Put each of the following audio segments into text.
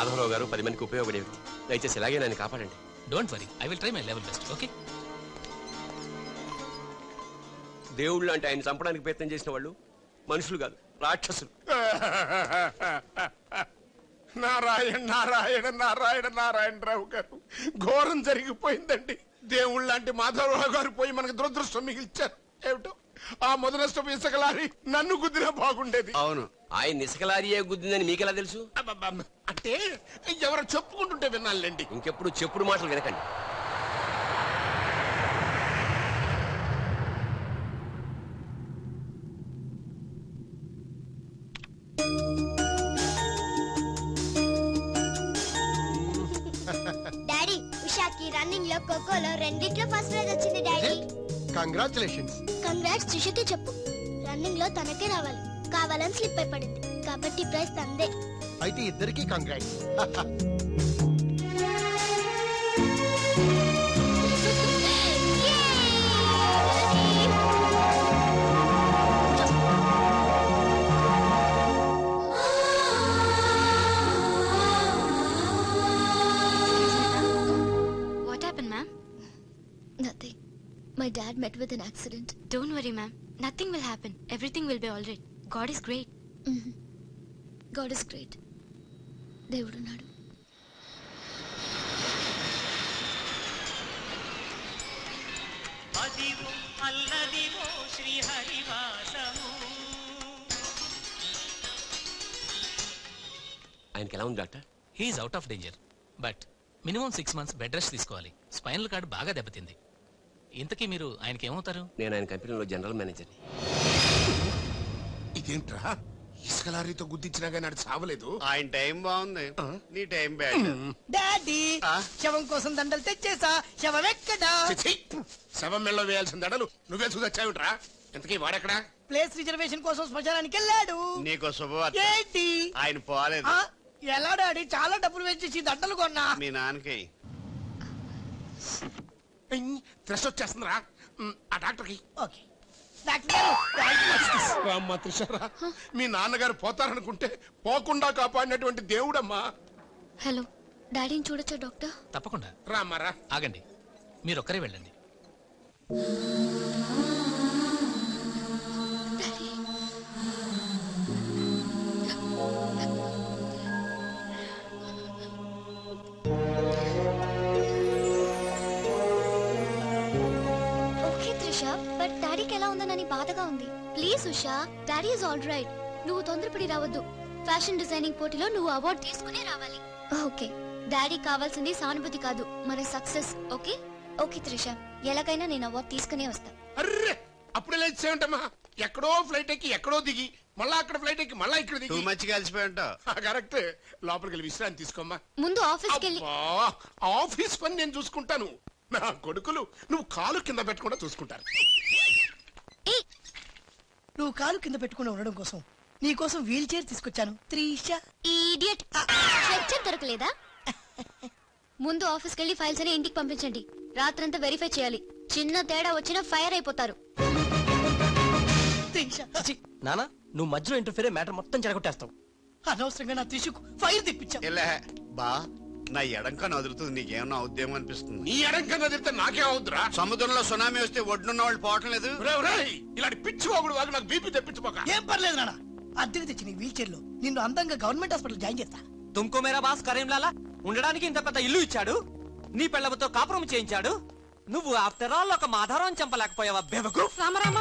మాధవరావు గారు పది మందికి ఉపయోగపడే వ్యక్తి దయచేసి ఇలాగే నన్ను కాపాడండి. Don't worry I will try my level best okay దేవుళ్ళు అంటే ఆయన చంపడానికి ప్రయత్నం చేసిన వాళ్ళు మనుషులు కాదు రాక్షసులు. నారాయణ నారాయణ నారాయణ నారాయణరావు గారు ఘోరం జరిగిపోయిందండి. దేవుళ్ళ లాంటి మాధవరావు గారు పోయి మనకు దురదృష్టం మిగిల్చారు. ఏమిటో? ఆ మొదలష్టం ఇసకలారి నన్ను గుద్దినా బాగుండేది. అవును. ఆయన ఇసుకలారియే గుద్దిందని మీకెలా తెలుసు. అంటే ఎవరో చెప్పుకుంటుంటే వినాలండి ఇంకెప్పుడు చెప్పుడు మాటలు వినకండి. డాడీ ఉషాకి రన్నింగ్లో ఖోఖోలో రెండిట్లో ఫస్ట్ ప్రైజ్ వచ్చింది డాడీ. కంగ్రాచులేషన్స్ కంగ్రాట్స్ త్రిషకి చెప్పు. రన్నింగ్లో తనకే రావాలి. కావాలని స్లిప్ అయి పడింది కాబట్టి ప్రైజ్ తందే అయితే ఇద్దరికి congrats What happened, ma'am? Nothing. My dad met with an accident. Don't worry, ma'am. Nothing will happen. Everything will be all right. God is great. God is great. దేవుడున్నాడు. అదివో అల్లదివో శ్రీహరివాసము. ఆయనకి ఎలా ఉంది doctor? He is out of danger but minimum six months bed rest తీసుకోవాలి. Spinal cord బాగా దెబ్బతింది. ఇంతకీ మీరు ఆయనకి ఏమవుతారు? నేను ఆయన కంపెనీలో జనరల్ మేనేజర్ని. ఇదేంట్రా ఇసుకలారితో గుద్దించినా కానీ అది చావలేదు. ఆయన టైం బాగుంది. నీ టైం బ్యాడ్. డాడీ ఆ? శవం కోసం దండలు తెచ్చేసా. శవం ఎక్కడా? శవం మెళ్ళలో వేయాల్సిన దడలు నువ్వే చూదొచ్చావుట్రా? ఇంతకీ వాడెక్కడా? ప్లేస్ రిజర్వేషన్ కోసం శ్మశానానికి వెళ్ళాడు. నీకు శుభవార్త. ఏంటి? ఆయన పోలేదు. ఆ? ఎలా డాడీ? చాలా డబ్బులు వేచేసి దండలు కొన్నా. మీ నాన్నకి. త్రెస్ వచ్చేస్తుందిరా. ఉమ్, ఆ డాక్టర్కి. ఓకే. త్రిషరా మీ నాన్నగారు పోతారనుకుంటే పోకుండా కాపాడినటువంటి దేవుడమ్మా. హలో డాడీని చూడొచ్చా డాక్టర్? తప్పకుండా. రామ్మారా ఆగండి. మీరు ఒక్కరే వెళ్ళండి. త్రిష బట్ డాడీకి ఎలా ఉందనని బాధగా ఉంది. Please Usha daddy is all right నువ్వు తొందరపడి రావద్దు. ఫ్యాషన్ డిజైనింగ్ పోటీలో నువ్వు అవార్డు తీసుకుని రావాలి. ఓకే. డాడీ కావాల్సింది సానుభూతి కాదు మన సక్సెస్ ఓకే? ఓకే త్రిష ఎలాగైనా నేను అవార్డు తీసుకునే వస్తా. అర్రే అప్పుడే లేచేమంటమ్మా ఎక్కడో ఫ్లైట్ ఎక్కి ఎక్కడో దిగి మళ్ళా అక్కడ ఫ్లైట్ ఎక్కి మళ్ళా ఇక్కడ టూ దిగి మచ్ కలిసిపోయి ఉంటావు. కరెక్ట్ లోపలికి వెళ్ళి విశ్రాంతి తీసుకోమ్మా. ముందు ఆఫీస్కి వెళ్ళి అబ్బా, ఆఫీస్ పని నేను చూసుకుంటాను. నా కొడుకులు నువ్వు కాలు కింద పెట్టకుండా చూసుకుంటారు. నువ్వు కాలు కింద పెట్టుకుని ఉండడం కోసం నీ కోసం వీల్ చైర్ తీసుకొచ్చాను. త్రీష. ఈ ఇడియట్ స్ట్రెచ్చర్ దొరకలేదా? ముందు ఆఫీస్కి వెళ్ళి ఫైల్స్ అని ఇంటికి పంపించండి. రాత్రంతా వెరిఫై చేయాలి. చిన్న తేడా వచ్చినా ఫైర్ అయిపోతారు. త్రీష. నానా నువ్వు మధ్యలో ఇంటర్ఫీర్ మ్యాటర్ మొత్తం చెడగొట్టేస్తావు. అనవసరంగా నా త్రిషకు ఫైర్ తెప్పించావు. ఇలా బా నా ఎడంకా నదులుతుంది నీకేమన్నా ఉద్యమం అనిపిస్తుంది. నీ ఎడంకన్నా చెప్తే నాకే అవుద్దురా. సముద్రంలో సునామీ వస్తే ఒడ్డున్న వాళ్ళు పోవటం లేదు. ఒరేయ్, ఒరేయ్, ఇలాంటి పిచ్చి వాగుడు వాగు నాకు బీపీ తెప్పించుకోక. ఏం పర్లేదు నాన్న. అద్దెకి తెచ్చిన వీల్ చైర్లో నిన్ను అందంగా గవర్నమెంట్ హాస్పిటల్ జాయిన్ చేస్తా. తుమ్కో మేరా బాస్ కరీంలాలా? ఉండడానికి ఇంత పెద్ద ఇల్లు ఇచ్చాడు? నీ పెళ్ళబతో కాపురం చేయించాడు? నువ్వు ఆఫ్టర్ ఆల్ ఒక మాధారం చంపలేకపోయావా బెవకు రామరామ.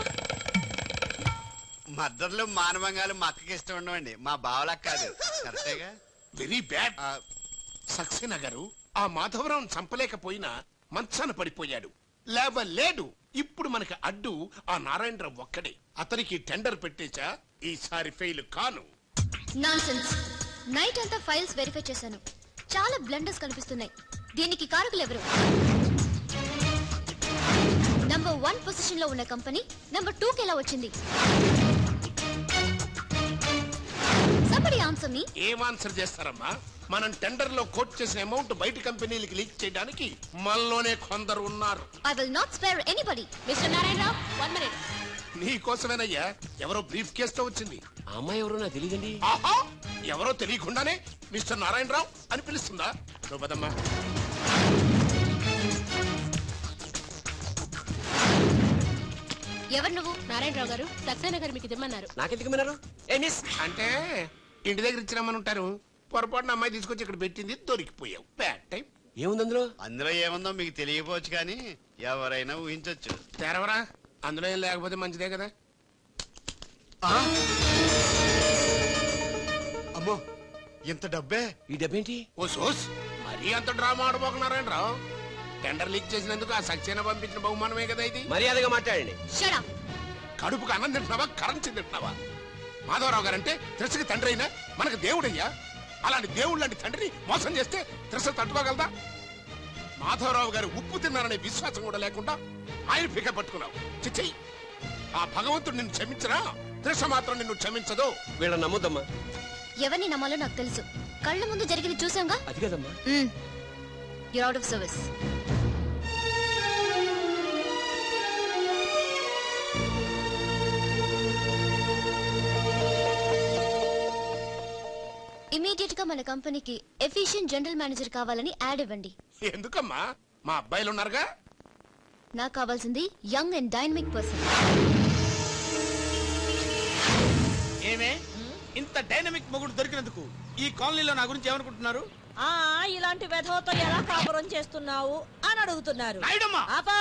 మద్దతులు మానవంగాలు మా అక్కకి ఇష్టం ఉండవండి. మా బావలకు కాదు. కరెక్టేగా? వెరీ బ్యాడ్ సక్సేనా గారు ఆ మాధవరావు చంపలేకపోయినా మంచాన పడిపోయాడు. లేవలేడు. ఇప్పుడు మనకి అడ్డు ఆ నారాయణరావు ఒక్కడే. అతనికి టెండర్ పెట్టేచా ఈసారి ఫెయిల్ కాను. నాన్సెన్స్. నైట్ అంతా ఫైల్స్ వెరిఫై చేశాను. చాలా బ్లండర్స్ కనిపిస్తున్నాయి. దీనికి కారకులు ఎవరు? నంబర్ వన్ పొజిషన్లో ఉన్న కంపెనీ నంబర్ టూ కి ఎలా వచ్చింది? Somebody answer me ఏం ఆన్సర్ చేస్తారమ్మా? మనం టెండర్లో కోట్ చేసిన అమౌంట్ బయట కంపెనీలకి లీక్ చేయడానికి మనలోనే కొందరు ఉన్నారు. I will not spare anybody. Mr. Narayan Rao, one minute. నీ కోసమేనయ్యా ఎవరో బ్రీఫ్ కేసుతో వచ్చింది. ఆ అమ్మాయి ఎవరో నాకు తెలియదండి. ఆహా ఎవరో తెలియకుండానే మిస్టర్ నారాయణరావు అని పిలుస్తుందా? నువ్వు పదమ్మా. ఎవరు నువ్వు? నారాయణరావు గారు సక్సేనా గారు మీకు ఇమ్మన్నారు నాకెందుకు విన్నారు ఏ మిస్! అంటే ఇంటి దగ్గర ఇచ్చినామని ఉంటారు. పొరపాటున అమ్మాయి తీసుకొచ్చి ఇక్కడ పెట్టింది దొరికిపోయావు. బ్యాడ్ టైం ఏముంది అందులో? అందులో ఏముందో మీకు తెలియకపోవచ్చు కానీ ఎవరైనా ఊహించొచ్చు. తెరవరా? అందులో ఏం లేకపోతే మంచిదే కదా. అమ్మో ఇంత డబ్బే? ఈ డబ్బేంటి? ఓ సోస్ మరీ అంత డ్రామా ఆడబోకున్నారేంటి రావు టెండర్ లీక్ చేసినందుకు ఆ సక్సేనా పంపించిన బహుమానమే కదా ఇది. మర్యాదగా మాట్లాడండి. కడుపుకు అన్నం తింటున్నావా? కరెన్సీ తింటున్నావా మాధవరావు గారంటే త్రిసకి తండ్రి అయినా మనకు దేవుడయ్యా? అలాంటి దేవుడు లాంటి తండ్రిని మోసం చేస్తే త్రిస తట్టుకోగలదా? మాధవరావు గారు ఉప్పు తిన్నారనే విశ్వాసం కూడా లేకుండా ఆయన పిక పట్టుకున్నావు. చిచ్చి ఆ భగవంతుడు నిన్ను క్షమించరా? త్రిష మాత్రం నిన్ను క్షమించదు. వీళ్ళని నమ్మొద్దమ్మా. ఎవరిని నమ్మాలో నాకు తెలుసు. కళ్ళ ముందు జరిగింది చూసాంగా? అది కదమ్మా. యూర్ అవుట్ ఆఫ్ సర్వీస్ మన కంపెనీకి ఎఫిషియెంట్ జనరల్ మేనేజర్ కావాలని యాడ్ ఇవ్వండి. ఎందుకమ్మా? మా అబ్బాయిలు ఉన్నారుగా? నాకు కావాల్సింది యంగ్ అండ్ డైనమిక్ పర్సన్ ఏమే? ఇంత డైనమిక్ మొగుడు దొరికినందుకు ఈ కాలనీలో నా గురించి ఏమనుకుంటున్నారు? ఆ ఇలాంటి వెధవతో ఎలా కాపురం చేస్తున్నావు అని అడుగుతున్నారు. నాయుడమ్మా! ఆపా!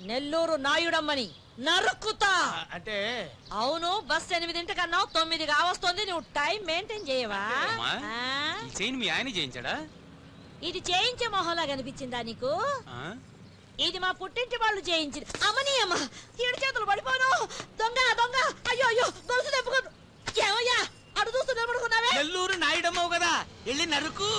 నెల్లూరు నాయుడమ్మని నరుక్కుతా అంటే? అవును బస్ ఎనిమిదింటికన్నా తొమ్మిది కావస్తుంది నువ్వు టైం మెయింటైన్ చేయవా? అమ్మా. ఆ? ఈ చైన్ మీ ఆయన చేయించాడా? ఇది చేయించే మొహంలా కనిపించిందా నీకు? ఇది మా పుట్టింటి వాళ్ళు చేయించింది. అమ్మని అమ్మ ఏడు చేతులు పడిపోను. దొంగ దొంగ. అయ్యో అయ్యో గొలుసు తెప్పుకో. ఏమయ్యా అడు చూస్తూ నిలబడుకున్నావే? నెల్లూరు నాయుడమ్మవు కదా వెళ్ళి నరుకు.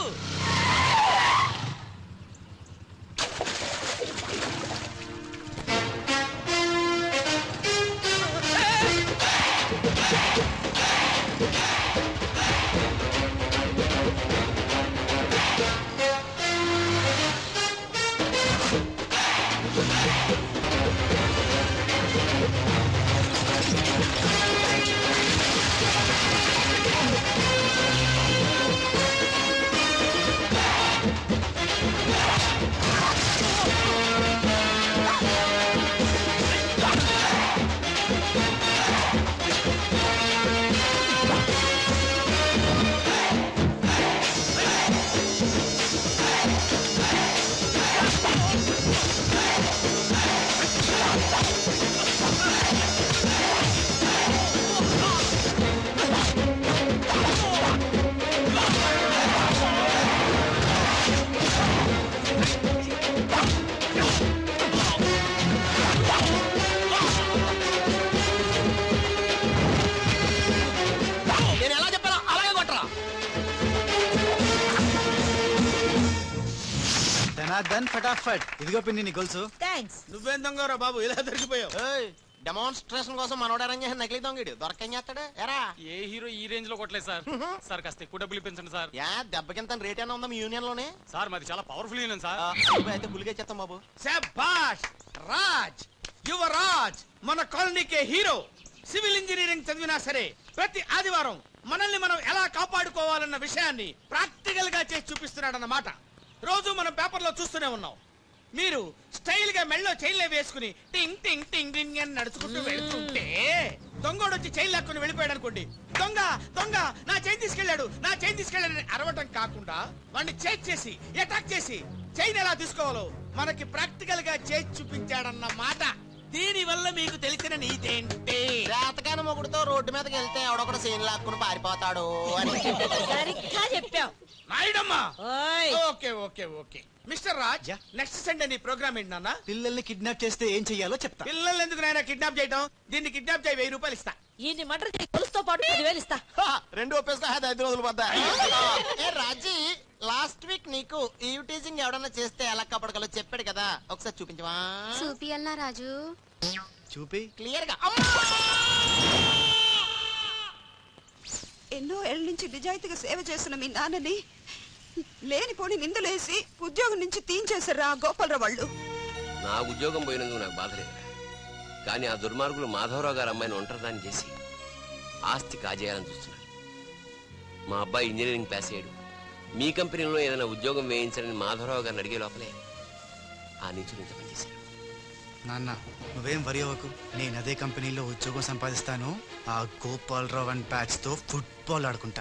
ఫటాఫట్ ఇదిగో పిండి నీ గొలుసు. థ్యాంక్స్ నువ్వేం దొంగరా బాబు? ఇలా దొరికిపోయావు. డెమాన్స్ట్రేషన్ కోసం మనోడు అరేంజ్ చేసిన నకిలీ దొంగడు. దొరకం చేస్తాడు? ఎరా. ఏ హీరో ఈ రేంజ్లో కొట్టలేదు సార్. సార్ కాస్త ఎక్కువ డబ్బులు ఇప్పించండి సార్. యా దెబ్బకింత రేట్ అయినా ఉందా మీ యూనియన్లోనే సార్ మాది చాలా పవర్ఫుల్ యూనియన్ సార్. అయితే గులిగే చేస్తాం బాబు. శభాష్ రాజ్ యువరాజ్ మన కాలనీకే హీరో. సివిల్ ఇంజనీరింగ్ చదివినా సరే ప్రతి ఆదివారం మనల్ని మనం ఎలా కాపాడుకోవాలన్న విషయాన్ని ప్రాక్టికల్గా చేసి చూపిస్తున్నాడన్నమాట. రోజు మనం పేపర్లో చూస్తూనే ఉన్నాం. మీరు స్టైల్గా మెళ్ళో చైన్లే వేసుకుని టింగ్ టింగ్ టింగ్ టింగ్ అని నడుచుకుంటూ వెళ్తుంటే దొంగోడు వచ్చి చైన్ లాక్కుని వెళ్ళిపోయాడు అనుకోండి. దొంగ దొంగ నా చైన్ తీసుకెళ్ళాడు నా చైన్ తీసుకెళ్ళాడని అరవటం కాకుండా వాడిని చేజ్ చేసి అటాక్ చేసి చైన్ ఎలా తీసుకోవాలో మనకి ప్రాక్టికల్గా చేసి చూపించాడన్న మాట. దీని వల్ల మీకు తెలిసిన నీతేంటి జాతకాన మొగుడుతో రోడ్డు మీదకి వెళ్తే ఎవడొకడు సీన్ లాక్కుని పారిపోతాడు అని. సరిగ్గా చెప్పావు. నాయుడమ్మా! ఓయ్. Okay okay okay. Mister Raj next Sunday నీ ప్రోగ్రామ్ ఏంటి నాన్న? పిల్లల్ని కిడ్నాప్ చేస్తే ఏం చెయ్యాలో చెప్తా. పిల్లల్ని ఎందుకు నాయన కిడ్నాప్ చేయడం దీన్ని కిడ్నాప్ చేయి వెయ్యి రూపాయలు ఇస్తా. ఈ మటర్ గొలుసుతో పాటు పదివేలు ఇస్తా. రెండు ఒప్పేసుకో అది ఐదు రోజులు ఏ రాజీ లాస్ట్ వీక్ నీకు ఈ టీజింగ్ ఎవడన్నా చేస్తే ఎలా కాపాడగలో చెప్పాడు కదా. ఒకసారి చూపించవా? చూపియల్నా రాజు. చూపి. క్లియర్గా ఎన్నో ఏళ్ళ నుంచి నిజాయితీగా సేవ చేస్తున్న మీ నాన్నని లేనిపోని నిందలేసి ఉద్యోగం నుంచి తీయించేశారా గోపాలరావు వాళ్ళు? నా ఉద్యోగం పోయినందుకు నాకు బాధ లేదు. కానీ ఆ దుర్మార్గులు మాధవరావు గారు అమ్మాయిని ఒంటరిదాన్ని చేసి ఆస్తి కాజేయాలని చూస్తున్నారు. మా అబ్బాయి ఇంజనీరింగ్ పాస్ అయ్యాడు. మీ కంపెనీలో ఏదైనా ఉద్యోగం వేయించాలని మాధవరావు గారిని అడిగే లోపలే ఆ నీచులు ఇంత పనిచేశారు. నాన్న నువ్వేం వరి అవ్వకు. నేను అదే కంపెనీలో ఉద్యోగం సంపాదిస్తాను. ఆ గోపాలరావు అండ్ ప్యాచ్తో ఫుట్బాల్ ఆడుకుంటాను